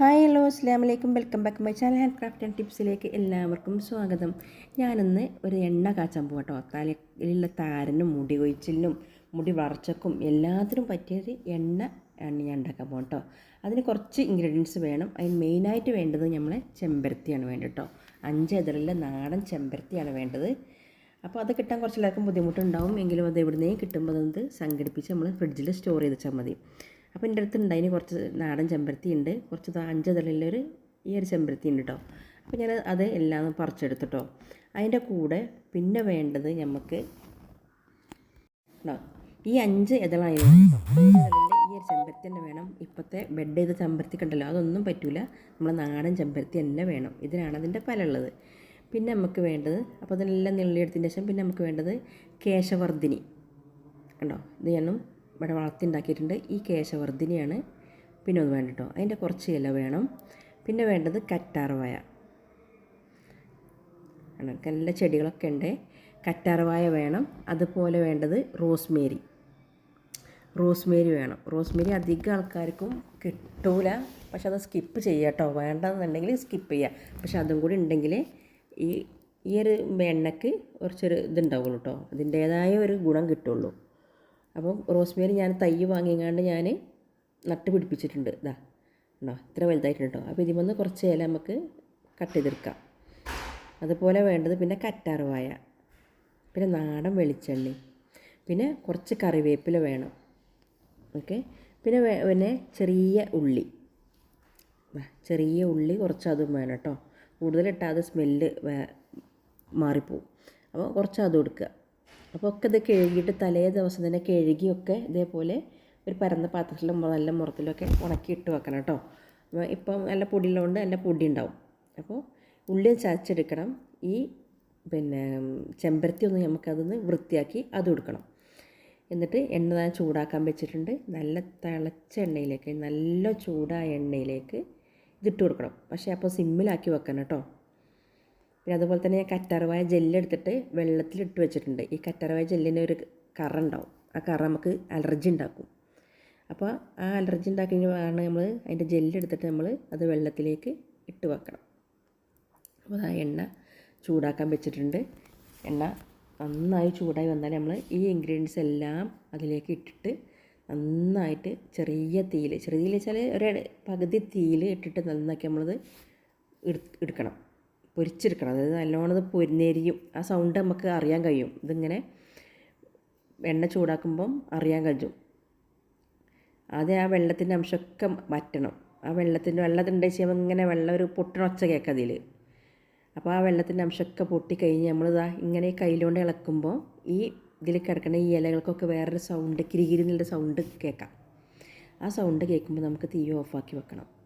Hi hello അസ്ലാം വലൈക്കും welcome back my channel hand craft and ടിപ്സിലേക്ക് എല്ലാവർക്കും സ്വാഗതം. ഞാനിന്ന് ഒരു എണ്ണ കാച്ചാൻ പോകാം കേട്ടോ തലയിലുള്ള താരനും മുടി കൊഴിച്ചിലിനും മുടി വളർച്ചക്കും എല്ലാത്തിനും പറ്റിയൊരു എണ്ണ ആണ് ഞാൻ ഉണ്ടാക്കാൻ പോകാം കേട്ടോ അതിന് കുറച്ച് ഇൻഗ്രീഡിയൻസ് വേണം. അതിന് മെയിനായിട്ട് വേണ്ടത് നമ്മളെ ചെമ്പരത്തിയാണ് വേണ്ടത് കേട്ടോ അഞ്ച് എതിറിലെ നാടൻ ചെമ്പരത്തിയാണ് വേണ്ടത്. അപ്പോൾ അത് കിട്ടാൻ കുറച്ച് എല്ലാവർക്കും ബുദ്ധിമുട്ടുണ്ടാവും. എങ്കിലും അത് എവിടുന്നേ കിട്ടുമ്പോൾ അത് സംഘടിപ്പിച്ച് നമ്മൾ ഫ്രിഡ്ജിൽ സ്റ്റോർ ചെയ്ത് വെച്ചാൽ മതി. അപ്പോൾ എന്റെ അടുത്തുണ്ട് അതിന് കുറച്ച് നാടൻ ചെമ്പരത്തി ഉണ്ട് കുറച്ച് ദാ അഞ്ച് തലയിലൊരു ഈ ഒരു ചെമ്പരത്തി ഉണ്ട് കേട്ടോ അപ്പോൾ ഞാൻ അത് എല്ലാം പറിച്ചെടുത്തിട്ടോ അതിന്റെ കൂടെ പിന്നെ വേണ്ടത് നമുക്ക് ഈ അഞ്ച് ഇതളിന്റെ ഈ ഒരു ചെമ്പരത്തി തന്നെ വേണം. ഇപ്പോഴത്തെ ബെഡ് ചെയ്ത ചെമ്പരത്തി കണ്ടല്ലോ അതൊന്നും പറ്റില്ല നമ്മൾ നാടൻ ചെമ്പരത്തി തന്നെ വേണം. ഇതിനാണ് അതിന്റെ പലുള്ളത് പിന്നെ നമുക്ക് വേണ്ടത് അപ്പോൾ അതിനെല്ലാം നെള്ളിയെടുത്തതിന് ശേഷം പിന്നെ നമുക്ക് വേണ്ടത് കേശവർദ്ധിനി. കണ്ടോ? ഇത് ഞാനും ഇവിടെ വളർത്തിണ്ടാക്കിയിട്ടുണ്ട് ഈ കേശവർദ്ധിനിയാണ്. പിന്നെ ഒന്ന് വേണ്ട കേട്ടോ അതിന്റെ കുറച്ച് ഇല വേണം. പിന്നെ വേണ്ടത് കറ്റാർവായ നല്ല ചെടികളൊക്കെ ഉണ്ട്. കറ്റാർവായ വേണം. അതുപോലെ വേണ്ടത് റോസ്മേരി. റോസ്മേരി വേണം. റോസ്മേരി അധികം ആൾക്കാർക്കും കിട്ടൂല. പക്ഷെ അത് സ്കിപ്പ് ചെയ്യുക കേട്ടോ വേണ്ടെന്നുണ്ടെങ്കിൽ സ്കിപ്പ് ചെയ്യുക. പക്ഷെ അതും കൂടി ഉണ്ടെങ്കിൽ ഈ ഈ ഒരു എണ്ണയ്ക്ക് കുറച്ചൊരു ഇതുണ്ടാവുള്ളൂ കേട്ടോ അതിന്റേതായ ഒരു ഗുണം കിട്ടുള്ളൂ. അപ്പം റോസ്മേരി ഞാൻ തൈ വാങ്ങിങ്ങാണ്ട് ഞാൻ നട്ട് പിടിപ്പിച്ചിട്ടുണ്ട്. ഇതാ ഉണ്ടോ ഇത്ര വലുതായിട്ടുണ്ട് കേട്ടോ. അപ്പോൾ ഇതിമൊന്ന് കുറച്ച് ഇല നമുക്ക് കട്ട് ചെയ്തെടുക്കാം. അതുപോലെ വേണ്ടത് പിന്നെ കറ്റാർവായ പിന്നെ നാടൻ വെളിച്ചെണ്ണി പിന്നെ കുറച്ച് കറിവേപ്പില വേണം. ഓക്കെ? പിന്നെ പിന്നെ ചെറിയ ഉള്ളി. ചെറിയ ഉള്ളി കുറച്ച് അതും വേണം കേട്ടോ. കൂടുതലിട്ടാൽ അത് സ്മെല്ല് മാറിപ്പോവും. അപ്പോൾ കുറച്ച് അതും എടുക്കുക. അപ്പോൾ ഒക്കെ ഇത് കഴുകിയിട്ട് തലേ ദിവസം തന്നെ കഴുകിയൊക്കെ ഇതേപോലെ ഒരു പരന്ന പാത്രത്തിലും നല്ല മുറത്തിലൊക്കെ ഉണക്കിയിട്ട് വെക്കണം കേട്ടോ. ഇപ്പം നല്ല പൊടിയുള്ളതുകൊണ്ട് നല്ല പൊടി ഉണ്ടാവും അപ്പോൾ ഉള്ളി ചതച്ചെടുക്കണം. ഈ പിന്നെ ചെമ്പരത്തി ഒന്ന് നമുക്കതൊന്ന് വൃത്തിയാക്കി അത് കൊടുക്കണം. എന്നിട്ട് എണ്ണ ഞാൻ ചൂടാക്കാൻ വെച്ചിട്ടുണ്ട്. നല്ല തിളച്ച എണ്ണയിലേക്ക് നല്ല ചൂടായ എണ്ണയിലേക്ക് ഇതിട്ട് കൊടുക്കണം. പക്ഷേ അപ്പോൾ സിമ്മിലാക്കി വെക്കണം കേട്ടോ. പിന്നെ അതുപോലെ തന്നെ ഞാൻ കറ്റാർവായ ജെല്ലെടുത്തിട്ട് വെള്ളത്തിലിട്ട് വെച്ചിട്ടുണ്ട്. ഈ കറ്റാർവായ ജെല്ലിന് ഒരു കറ ഉണ്ടാവും. ആ കറ നമുക്ക് അലർജി ഉണ്ടാക്കും. അപ്പോൾ ആ അലർജി ഉണ്ടാക്കുന്നതാണ് നമ്മൾ അതിന്റെ ജെല്ലെടുത്തിട്ട് നമ്മൾ അത് വെള്ളത്തിലേക്ക് ഇട്ട് വെക്കണം. അപ്പോൾ ആ എണ്ണ ചൂടാക്കാൻ വെച്ചിട്ടുണ്ട്. എണ്ണ നന്നായി ചൂടായി വന്നാൽ നമ്മൾ ഈ ഇൻഗ്രീഡിയൻസ് എല്ലാം അതിലേക്ക് ഇട്ടിട്ട് നന്നായിട്ട് ചെറിയ തീയിൽ ചെറിയ തീയിൽ വെച്ചാൽ ഒരു പകുതി തീയിൽ ഇട്ടിട്ട് നന്നാക്കി നമ്മളത് എടു എടുക്കണം. പൊരിച്ചെടുക്കണം. അതായത് നല്ലോണം ഇത് ആ സൗണ്ട് നമുക്ക് അറിയാൻ കഴിയും. ഇതിങ്ങനെ എണ്ണ ചൂടാക്കുമ്പം അറിയാൻ കഴിയും. ആദ്യം ആ വെള്ളത്തിന്റെ അംശമൊക്കെ മാറ്റണം ആ വെള്ളത്തിന്റെ വെള്ളത്തിന്റെ ചെയ്യുമ്പോൾ ഇങ്ങനെ വെള്ളം ഒരു പൊട്ടണ കേൾക്കാം അതിൽ അപ്പോൾ ആ വെള്ളത്തിന്റെ അംശമൊക്കെ പൊട്ടിക്കഴിഞ്ഞ് നമ്മളിതാ ഇങ്ങനെ കയ്യിലുകൊണ്ട് ഇളക്കുമ്പോൾ ഈ ഇതിൽ കിടക്കുന്ന ഈ ഇലകൾക്കൊക്കെ വേറൊരു സൗണ്ട് കിരികിരി എന്നുള്ള സൗണ്ട് കേൾക്കാം. ആ സൗണ്ട് കേൾക്കുമ്പോൾ നമുക്ക് തീ ഓഫാക്കി വെക്കണം.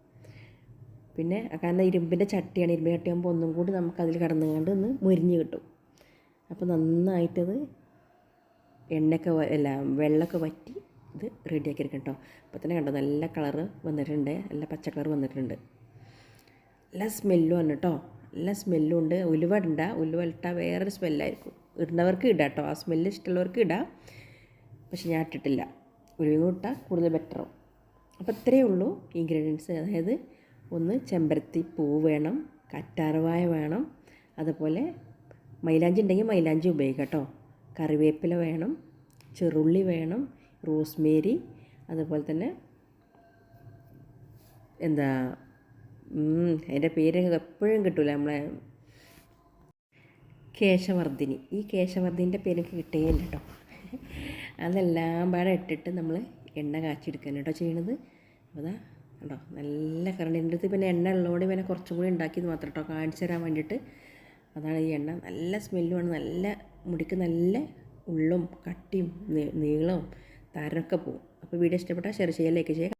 പിന്നെ കാരണം ഇരുമ്പിന്റെ ചട്ടിയാണ്. ഇരുമ്പിന്റെ ചട്ടിയാകുമ്പോൾ ഒന്നും കൂടി നമുക്ക് അതിൽ കടന്നുകൊണ്ട് ഒന്ന് മുരിഞ്ഞ് കിട്ടും. അപ്പോൾ നന്നായിട്ടത് എണ്ണയൊക്കെ അല്ല വെള്ളമൊക്കെ വറ്റി ഇത് റെഡിയാക്കി എടുക്കണം കേട്ടോ. അപ്പോൾ തന്നെ കണ്ടോ നല്ല കളറ് വന്നിട്ടുണ്ട്. നല്ല പച്ച കളർ വന്നിട്ടുണ്ട്. നല്ല സ്മെല്ലും ആണ് കേട്ടോ. നല്ല സ്മെല്ലും ഉണ്ട്. ഉലുവ ഇടണ്ട. ഉലുവ ഇട്ടാൽ വേറൊരു സ്മെല്ലായിരിക്കും. ഇടുന്നവർക്ക് ഇടാം കേട്ടോ. ആ സ്മെല്ല് ഇഷ്ടമുള്ളവർക്ക് ഇടാം. പക്ഷെ ഞാൻ ഇട്ടിട്ടില്ല. ഉലുവ ഇട്ടാൽ കൂടുതൽ ബെറ്ററും അപ്പോൾ ഇത്രയേ ഉള്ളൂ ഇൻഗ്രീഡിയൻസ് അതായത് ഒന്ന് ചെമ്പരത്തി പൂ വേണം കറ്റാർവായ വേണം അതുപോലെ മൈലാഞ്ചി ഉണ്ടെങ്കിൽ മൈലാഞ്ചി ഉപയോഗിക്കാം കേട്ടോ. കറിവേപ്പില വേണം ചെറുള്ളി വേണം റോസ്മേരി അതുപോലെ തന്നെ എന്താ അതിന്റെ പേര് എപ്പോഴും കിട്ടൂല നമ്മളെ കേശവർദ്ധിനി. ഈ കേശവർദ്ധിന്റെ പേര് എനിക്ക് കിട്ടുകയില്ല കേട്ടോ. അതെല്ലാം പാടെ ഇട്ടിട്ട് നമ്മൾ എണ്ണ കാച്ചിയെടുക്കാൻ കേട്ടോ ചെയ്യണത്. അതാ കേട്ടോ നല്ല കറണ്ട്. എന്റെ അടുത്ത് പിന്നെ എണ്ണ ഉള്ളതുകൊണ്ട് പിന്നെ കുറച്ചും കൂടി ഉണ്ടാക്കിയത് മാത്രം കേട്ടോ. കാണിച്ചു തരാൻ വേണ്ടിയിട്ട്. അതാണ് ഈ എണ്ണ. നല്ല സ്മെല്ലുമാണ് നല്ല മുടിക്ക് നല്ല ഉള്ളും കട്ടിയും നീളവും താരനൊക്കെ പോവും. അപ്പോൾ വീഡിയോ ഇഷ്ടപ്പെട്ടാൽ ഷെയർ ചെയ്യുക ലൈക്ക് ചെയ്യുക